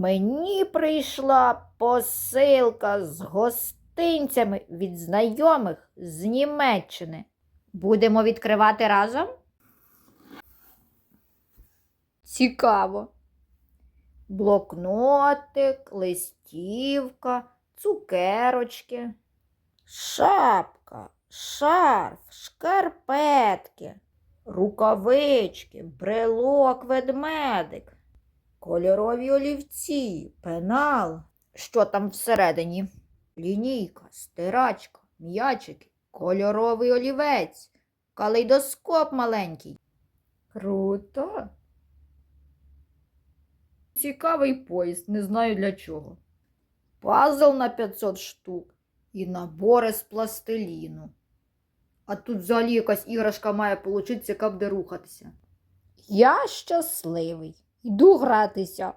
Мені прийшла посилка з гостинцями від знайомих з Німеччини. Будемо відкривати разом? Цікаво. Блокнотик, листівка, цукерочки, шапка, шарф, шкарпетки, рукавички, брелок, ведмедик, кольорові олівці, пенал. Що там всередині? Лінійка, стирачка, м'ячики, кольоровий олівець, калейдоскоп маленький. Круто. Цікавий поїзд, не знаю для чого. Пазл на 500 штук і набори з пластиліну. А тут взагалі якась іграшка має получитися, яка буде рухатися. Я щасливий. Йду гратися